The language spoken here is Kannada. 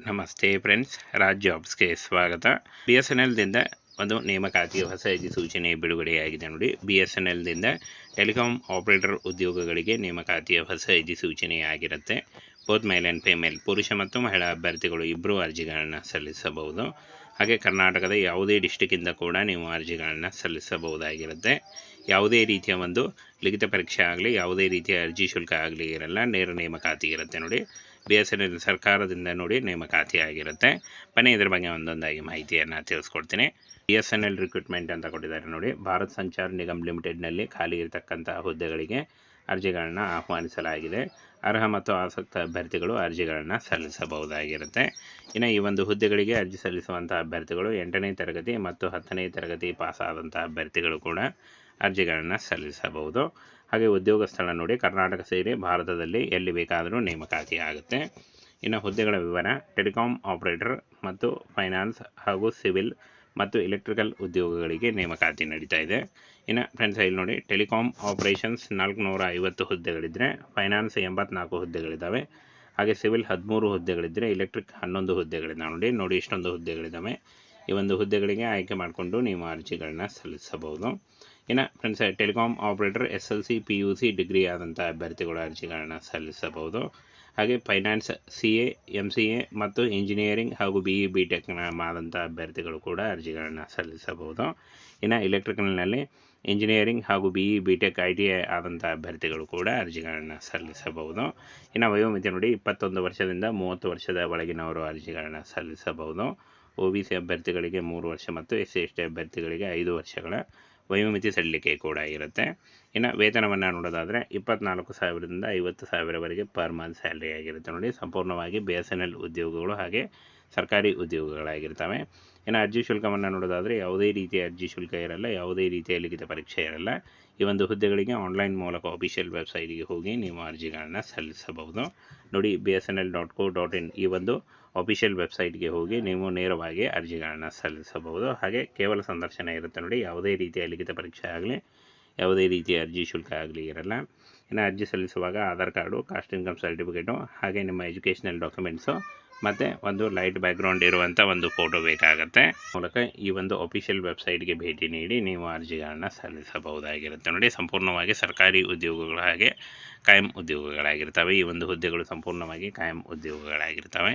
ನಮಸ್ತೆ ಫ್ರೆಂಡ್ಸ್ ರಾಜ್ ಜಾಬ್ಸ್ಗೆ ಸ್ವಾಗತ. ಬಿ ಎಸ್ ಎನ್ ಎಲ್ದಿಂದ ಒಂದು ನೇಮಕಾತಿಯ ಹೊಸ ಅಧಿಸೂಚನೆ ಬಿಡುಗಡೆಯಾಗಿದೆ ನೋಡಿ. ಬಿ ಎಸ್ ಎನ್ ಎಲ್ದಿಂದ ಟೆಲಿಕಾಂ ಆಪರೇಟರ್ ಉದ್ಯೋಗಗಳಿಗೆ ನೇಮಕಾತಿಯ ಹೊಸ ಅಧಿಸೂಚನೆಯಾಗಿರುತ್ತೆ ಬೋತ್ ಮೇಲ್ ಆ್ಯಂಡ್ ಫಿಮೇಲ್, ಪುರುಷ ಮತ್ತು ಮಹಿಳಾ ಅಭ್ಯರ್ಥಿಗಳು ಇಬ್ಬರೂ ಅರ್ಜಿಗಳನ್ನು ಸಲ್ಲಿಸಬಹುದು. ಹಾಗೆ ಕರ್ನಾಟಕದ ಯಾವುದೇ ಡಿಸ್ಟಿಕ್ಕಿಂದ ಕೂಡ ನೀವು ಅರ್ಜಿಗಳನ್ನು ಸಲ್ಲಿಸಬಹುದಾಗಿರುತ್ತೆ. ಯಾವುದೇ ರೀತಿಯ ಒಂದು ಲಿಖಿತ ಪರೀಕ್ಷೆ ಆಗಲಿ, ಯಾವುದೇ ರೀತಿಯ ಅರ್ಜಿ ಶುಲ್ಕ ಆಗಲಿ ಇರಲ್ಲ. ನೇರ ನೇಮಕಾತಿ ಇರುತ್ತೆ ನೋಡಿ. ಬಿ ಎಸ್ ಎನ್ ಎಲ್ ಸರ್ಕಾರದಿಂದ ನೋಡಿ ನೇಮಕಾತಿ ಆಗಿರುತ್ತೆ. ಬನ್ನಿ ಇದ್ರ ಬಗ್ಗೆ ಒಂದೊಂದಾಗಿ ಮಾಹಿತಿಯನ್ನು ತಿಳಿಸ್ಕೊಡ್ತೀನಿ. B S N L recruitment ಅಂತ ಕೊಟ್ಟಿದ್ದಾರೆ ನೋಡಿ. ಭಾರತ್ ಸಂಚಾರ್ ನಿಗಮ್ ಲಿಮಿಟೆಡ್ನಲ್ಲಿ ಖಾಲಿ ಇರತಕ್ಕಂತಹ ಹುದ್ದೆಗಳಿಗೆ ಅರ್ಜಿಗಳನ್ನು ಆಹ್ವಾನಿಸಲಾಗಿದೆ. ಅರ್ಹ ಮತ್ತು ಆಸಕ್ತ ಅಭ್ಯರ್ಥಿಗಳು ಅರ್ಜಿಗಳನ್ನು ಸಲ್ಲಿಸಬಹುದಾಗಿರುತ್ತೆ. ಇನ್ನು ಈ ಒಂದು ಹುದ್ದೆಗಳಿಗೆ ಅರ್ಜಿ ಸಲ್ಲಿಸುವಂಥ ಅಭ್ಯರ್ಥಿಗಳು ಎಂಟನೇ ತರಗತಿ ಮತ್ತು ಹತ್ತನೇ ತರಗತಿ ಪಾಸಾದಂಥ ಅಭ್ಯರ್ಥಿಗಳು ಕೂಡ ಅರ್ಜಿಗಳನ್ನು ಸಲ್ಲಿಸಬಹುದು. ಹಾಗೆ ಉದ್ಯೋಗ ಸ್ಥಳ ನೋಡಿ ಕರ್ನಾಟಕ ಸೇರಿ ಭಾರತದಲ್ಲಿ ಎಲ್ಲಿ ಬೇಕಾದರೂ ನೇಮಕಾತಿ ಆಗುತ್ತೆ. ಇನ್ನು ಹುದ್ದೆಗಳ ವಿವರ, ಟೆಲಿಕಾಂ ಆಪರೇಟರ್ ಮತ್ತು ಫೈನಾನ್ಸ್ ಹಾಗೂ ಸಿವಿಲ್ ಮತ್ತು ಎಲೆಕ್ಟ್ರಿಕಲ್ ಉದ್ಯೋಗಗಳಿಗೆ ನೇಮಕಾತಿ ನಡೀತಾ ಇದೆ. ಇನ್ನು ಫ್ರೆಂಡ್ಸ್, ಇಲ್ಲಿ ನೋಡಿ ಟೆಲಿಕಾಂ ಆಪರೇಷನ್ಸ್ ನಾಲ್ಕುನೂರ ಐವತ್ತು ಹುದ್ದೆಗಳಿದ್ದರೆ ಫೈನಾನ್ಸ್ ಎಂಬತ್ನಾಲ್ಕು ಹುದ್ದೆಗಳಿದ್ದಾವೆ ಹಾಗೆ ಸಿವಿಲ್ ಹದಿಮೂರು ಹುದ್ದೆಗಳಿದ್ದರೆ ಎಲೆಕ್ಟ್ರಿಕ್ ಹನ್ನೊಂದು ಹುದ್ದೆಗಳಿದ್ದಾವೆ ನೋಡಿ ನೋಡಿ ಇಷ್ಟೊಂದು ಹುದ್ದೆಗಳಿದ್ದಾವೆ ಈ ಒಂದು ಹುದ್ದೆಗಳಿಗೆ ಆಯ್ಕೆ ಮಾಡಿಕೊಂಡು ನೀವು ಅರ್ಜಿಗಳನ್ನ ಸಲ್ಲಿಸಬಹುದು. ಇನ್ನು friends telecom operator S L C P U C degree ಆದಂಥ ಅಭ್ಯರ್ಥಿಗಳು ಅರ್ಜಿಗಳನ್ನು ಸಲ್ಲಿಸಬಹುದು. ಹಾಗೆ finance C A M C A ಮತ್ತು ಇಂಜಿನಿಯರಿಂಗ್ ಹಾಗೂ ಬಿ ಇ ಬಿ ಟೆಕ್ನ ಆದಂಥ ಅಭ್ಯರ್ಥಿಗಳು ಕೂಡ ಅರ್ಜಿಗಳನ್ನು ಸಲ್ಲಿಸಬಹುದು. ಇನ್ನು ಎಲೆಕ್ಟ್ರಿಕಲ್ನಲ್ಲಿ ಇಂಜಿನಿಯರಿಂಗ್ ಹಾಗೂ B E B tech I T I ಆದಂಥ ಅಭ್ಯರ್ಥಿಗಳು ಕೂಡ ಅರ್ಜಿಗಳನ್ನು ಸಲ್ಲಿಸಬಹುದು. ಇನ್ನು ವಯೋಮಿತಿ ನೋಡಿ, ಇಪ್ಪತ್ತೊಂದು ವರ್ಷದಿಂದ ಮೂವತ್ತು ವರ್ಷದ ಒಳಗಿನವರು ಅರ್ಜಿಗಳನ್ನು ಸಲ್ಲಿಸಬಹುದು. ಒ ಬಿ ಸಿ ಅಭ್ಯರ್ಥಿಗಳಿಗೆ ಮೂರು ವರ್ಷ ಮತ್ತು ಎಸ್ ಸಿ ಎಸ್ ಟಿ ಅಭ್ಯರ್ಥಿಗಳಿಗೆ ಐದು ವರ್ಷಗಳ ವಯೋಮಿತಿ ಸಡಿಲಿಕೆ ಕೂಡ ಇರುತ್ತೆ. ಇನ್ನು ವೇತನವನ್ನು ನೋಡೋದಾದರೆ ಇಪ್ಪತ್ನಾಲ್ಕು ಸಾವಿರದಿಂದ ಐವತ್ತು ಸಾವಿರವರೆಗೆ ಪರ್ ಮಂತ್ ಸ್ಯಾಲ್ರಿ ಆಗಿರುತ್ತೆ ನೋಡಿ. ಸಂಪೂರ್ಣವಾಗಿ ಬಿ ಎಸ್ ಎನ್ ಎಲ್ ಉದ್ಯೋಗಗಳು ಹಾಗೆ ಸರ್ಕಾರಿ ಉದ್ಯೋಗಗಳಾಗಿರ್ತವೆ. ಇನ್ನು ಅರ್ಜಿ ಶುಲ್ಕವನ್ನು ನೋಡೋದಾದರೆ ಯಾವುದೇ ರೀತಿಯ ಅರ್ಜಿ ಶುಲ್ಕ ಇರಲ್ಲ, ಯಾವುದೇ ರೀತಿಯ ಲಿಖಿತ ಪರೀಕ್ಷೆ ಇರಲ್ಲ. ಈ ಒಂದು ಹುದ್ದೆಗಳಿಗೆ ಆನ್ಲೈನ್ ಮೂಲಕ ಅಫಿಷಿಯಲ್ ವೆಬ್ಸೈಟ್ಗೆ ಹೋಗಿ ನೀವು ಅರ್ಜಿಗಳನ್ನು ಸಲ್ಲಿಸಬಹುದು. ನೋಡಿ B S N L dot co dot in ಈ ಒಂದು ಅಫಿಷಿಯಲ್ ವೆಬ್ಸೈಟ್ಗೆ ಹೋಗಿ ನೀವು ನೇರವಾಗಿ ಅರ್ಜಿಗಳನ್ನು ಸಲ್ಲಿಸಬಹುದು. ಹಾಗೆ ಕೇವಲ ಸಂದರ್ಶನ ಇರುತ್ತೆ ನೋಡಿ, ಯಾವುದೇ ರೀತಿಯ ಲಿಖಿತ ಪರೀಕ್ಷೆ ಆಗಲಿ, ಯಾವುದೇ ರೀತಿಯ ಅರ್ಜಿ ಶುಲ್ಕ ಆಗಲಿ ಇರಲ್ಲ. ಇನ್ನು ಅರ್ಜಿ ಸಲ್ಲಿಸುವಾಗ Aadhaar card caste income certificate ಹಾಗೆ ನಿಮ್ಮ ಎಜುಕೇಷನಲ್ ಡಾಕ್ಯುಮೆಂಟ್ಸು ಮತ್ತು ಒಂದು ಲೈಟ್ ಬ್ಯಾಕ್ಗ್ರೌಂಡ್ ಇರುವಂಥ ಒಂದು ಫೋಟೋ ಬೇಕಾಗುತ್ತೆ. ಮೂಲಕ ಈ ಒಂದು ಅಫಿಷಿಯಲ್ ವೆಬ್ಸೈಟ್ಗೆ ಭೇಟಿ ನೀಡಿ ನೀವು ಅರ್ಜಿಗಳನ್ನು ಸಲ್ಲಿಸಬಹುದಾಗಿರುತ್ತೆ. ನೋಡಿ, ಸಂಪೂರ್ಣವಾಗಿ ಸರ್ಕಾರಿ ಉದ್ಯೋಗಗಳ ಹಾಗೆ ಕಾಯಂ ಉದ್ಯೋಗಗಳಾಗಿರ್ತವೆ. ಈ ಒಂದು ಹುದ್ದೆಗಳು ಸಂಪೂರ್ಣವಾಗಿ ಕಾಯಂ ಉದ್ಯೋಗಗಳಾಗಿರ್ತವೆ.